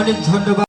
অনেক ধন্যবাদ।